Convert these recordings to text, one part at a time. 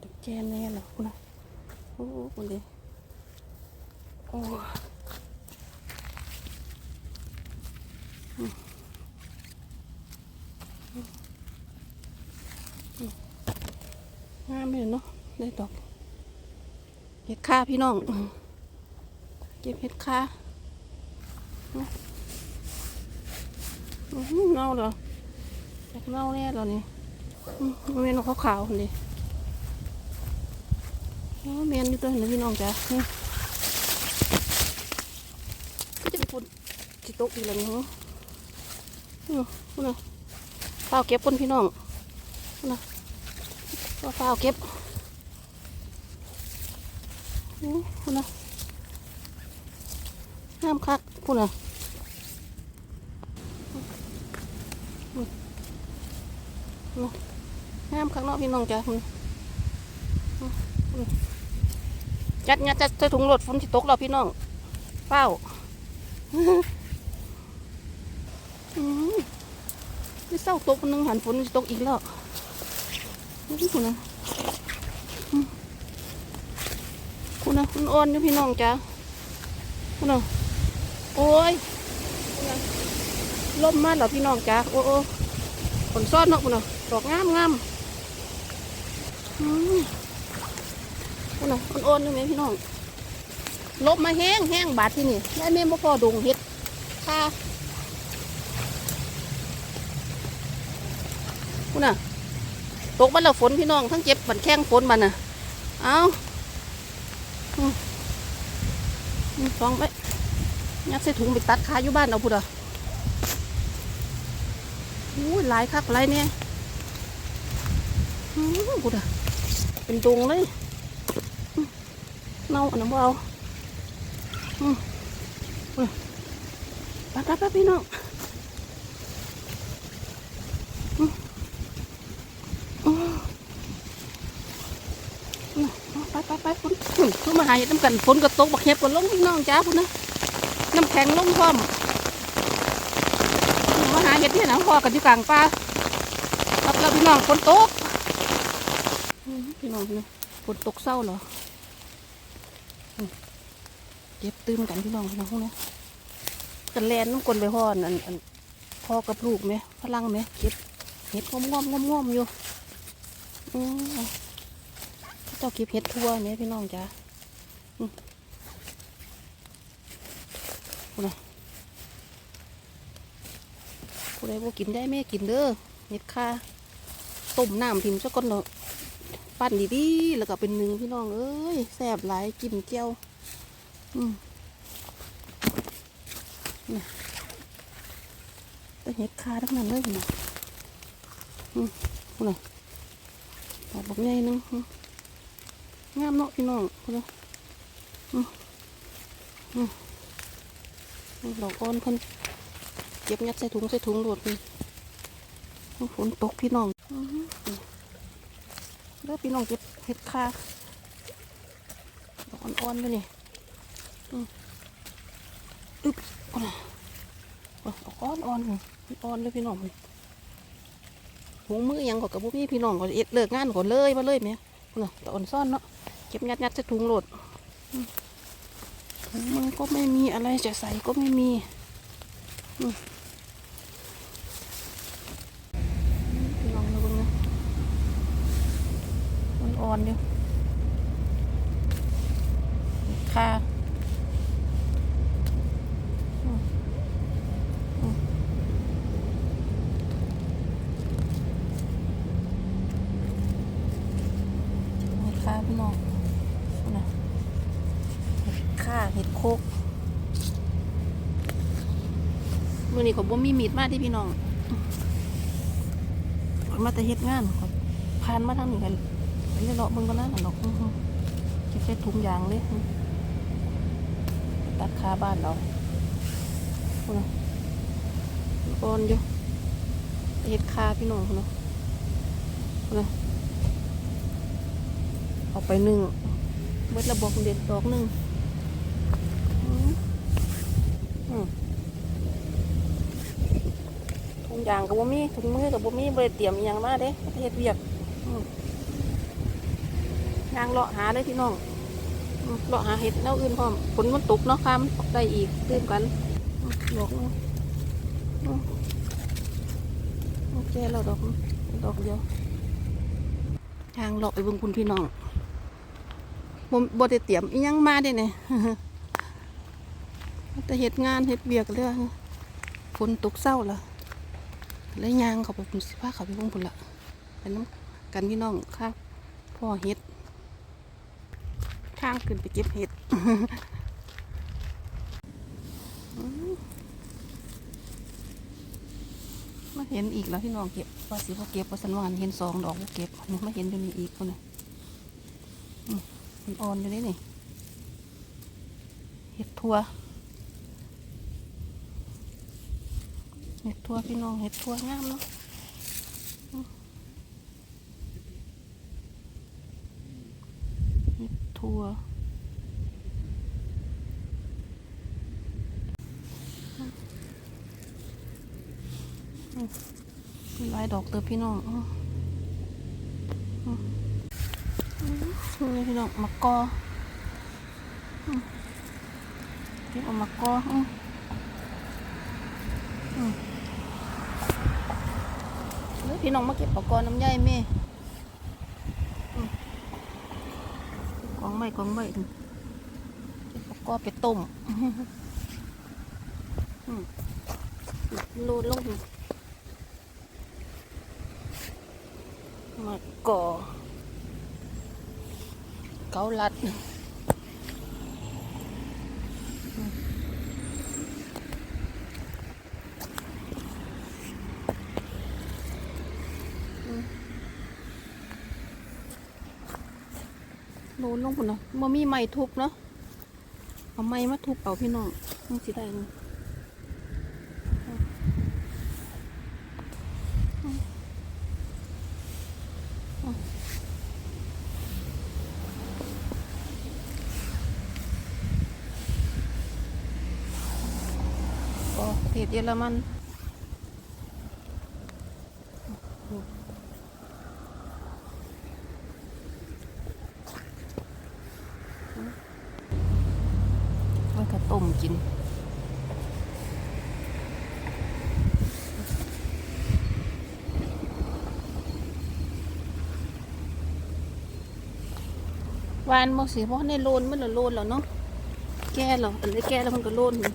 ตึกแกนแน่หรอคุณนะโอ้คุณดิโอ้อืมอืมอืมงามเลยเนาะได้ดอกเห็ดค่าพี่น้อง เก็บเห็ดค่าเน่าเหรอจากเน่าแน่เหรอนี่ อืมมันเป็นขาวๆคนดิอ๋อแมนอยู่ตัวเห็นพี่น้องจ้ะนี่ก็จะเป็นคนจิตกอีกแล้วนี่ฮะอือคุณน่ะเฝ้าเก็บคนพี่น้องคุณน่ะก็เฝ้าเก็บอู้คุณน่ะห้ามคักคุณน่ะอื มอืมห้ามคักพี่น้องจ้ะคุณยัดยัดจะใส่ถุงรถฝนสิตกแล้วพี่น้องเฝ้าอืมนี่เศร้าตกคนหนึงหันฝนตกอีกแล้วนี่คุณนะคุณนะคุณอ่อนอยู่พี่น้องจ้าคุณนะโอ้ยล่มมากเหรอพี่น้องจ้าโอ้โอ้ฝนซ้อนเนาะคุณนะดอกงามงาม อืมคุณน่ะอ่อนๆอยู่ไหมพี่น้องลบมาแห้งแห้งบาดที่นี่ได้แม่บ่พอดงเฮ็ดค่ะคุณน่ะ ตกบันละฝนพี่น้องทั้งเจ็บบันแข้งฝนบันน่ะ เอาอืมอืมสองไปยัดใส่ถุงไปตัดขาอยู่บ้านเอาพุดอะอู้หลายคักหลายเนี่ย อืมพุดอะเป็นตรงเลยเน่าอันนั้นเอาอืมอืมไปไปไปพี่น้องอืมอือืมไปไปไปฝนอืมคือมาหาเห็ดน้ำกันฝนก็ตกบักเห็บก็ลงพี่น้องจ้าพุ่นนะน้ำแข็งลงพร้อมมาหาเห็ดเนี่ยนะพอกันที่กลางป่ารับแล้วพี่น้องฝนตก พี่น้องนี่ฝนตกเศร้าเหรอเก็บตื้มกันพี่น้องพี่น้องพวกนี้กันแลนน้ำกลนไปห่อนอันอันพ่อกับลูกไหมพลังไหมเก็บเห็ดงอมงอมงอมงอมอยู่อืมเจ้าเก็บเห็ดทั่วเนี่ยพี่น้องจ้าอืมผู้ใดผู้ใดบ่กินได้แม่กินเด้อเห็ดค่าต้มน้ำทิมซะก่อนเนาะ ปั้นดีๆ แล้วก็เป็นหนึ่งพี่น้องเอ้ยแซ่บหลายกินเจียวอืมเนี่เห็ดคาทั้งนั้นเลยนะอืมคุณน่ะดอกบอกใหญ่นึงงามเนาะพี่น้องคุณน่ะอืมอืมดอกอ่อนเพิ่นเก็บยัดใส่ถุงใส่ถุงโดดนี่ฝนตกพี่น้อง อือหือพี่น้องเก็บเห็ดคาดอกอ่อนๆเลยนี่อึ๊บอ่อาอ่อนอ่อนเลยอ่อนเลยพี่น้องหูมือยังก็กับพวกพี่พี่น้องก็เอ็ดเลิกงานก็เลยมาเลยแม่คุณน่ะแต่อ่อนซ่อนเนาะเก็บยัดยัดใส่ถุงโหลดมถุงมือก็ไม่มีอะไรจะใส่ก็ไม่มีอืมพี่น้องดูนะมัน อ่อนอยู่ค่ะเห็ดข้าพี่น้องนะเห็ดข้าเห็ดโคกมื่อนี้ผมบ่มีมีดมาที่พี่น้องมาแต่เฮ็ดงานขอยผ่านมาทางนี้กัน ไปเลาะเบิ่งก็น่าหนอกอื้อหือเก็บใส่ถุงยางเลยตัดคาบ้านเราพุ่นน่ะอ่อนอยู่เห็ดคาพี่น้องพุ่นน่ะพุ่นะเอาไปหนึ่งเบิดระบอกเด็ดดอกหนึ่งอืมอืมโถถุงยางกับบ่มีถุงมือกับบ่มีบ่ได้เตรียมอหยังมาเด้เฮ็ดเวียกอืม ยางเลาะหาเลยพี่น้องเลาะหาเห็ดแนวอื่นพร้อมฝนมันตกเนาะคำได้อีกตื่มกันอืมดอกโอเคแล้วดอกดอกเดียวยางเลาะไปบิ่งคุณพี่น้องบ่บ่ได้เตรียมอียังมาเด้เนี่ยแต่เฮ็ดงานเฮ็ดเวียกเลยว่าฝนตกเศร้าละแล้วยางเขาไปพุ่นสิพาเขาไปบิ่งพุ่นละไปน้ำกันพี่น้องค่ะพ่อเฮ็ด ทางขึ้นไปเก็บเห็ดมาเห็นอีกแล้วพี่น้องเก็บว่าสิว่าเก็บว่าสันวานเห็นสองดอกว่าเก็บนี่มาเห็นอยู่นี่อีกคนน่ะอืมมันอ่อนอยู่นี่นี่เห็ดทั่วเห็ดทั่วพี่น้องเห็ดทั่วงามเนาะอืมเห็ด ทัวมีลายดอกเติบพี่น้องอ๋ออืออื้อนี่พี่น้องมะกออือเก็บเอามะกออืออือพี่น้องมาเก็บมะกอน้ำใยแม่อื้ อกองใบกองใบถึงเก็บมะกอไปต้มอื้อโลดลงมะกอเกาลัด โลนลงพุ่นเนาะบ่มีไม้ทุบเนาะเอาไม้มาทุบเอาพี่น้องมันสิได้เนาะก็ประเทศเยอรมันไว้ก็ต้มกิน วานบ่สิเพราะในโลนมันละโลนแล้วเนาะแก่แล้วอันนี้แก่แล้วมันก็โลนอยู่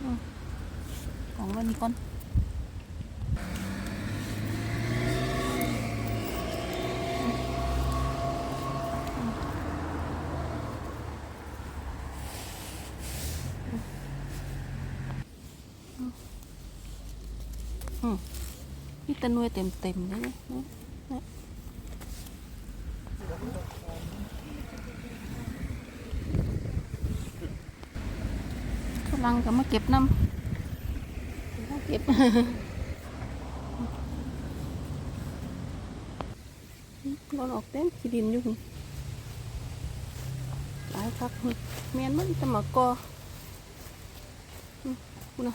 อืมของมันมีก้อนอืมนี่ตะนวยเต็มเต็มๆเลยเนี่ยเนี่ย กำ ลังก็มาเก็บน้ำมาเก็บราออกเต็มขี้ดินอยู่หลายคักพุ่นแมนมันจะมากออืมพุ่นะ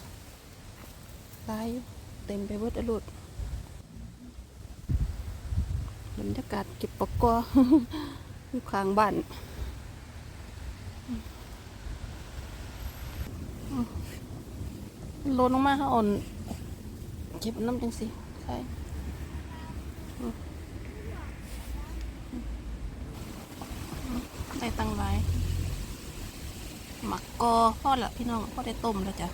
หลายอยู่เต็มไปเบิดอรุดบรรยากาศเก็บปะกออยู่ข้างบ้าน ลนลงมาเขาอ่อนเก็บน้ำจังสิใช่ได้ตังไว้หมักกอพ่อละพี่น้องพ่อได้ต้มแล้วจ้ะ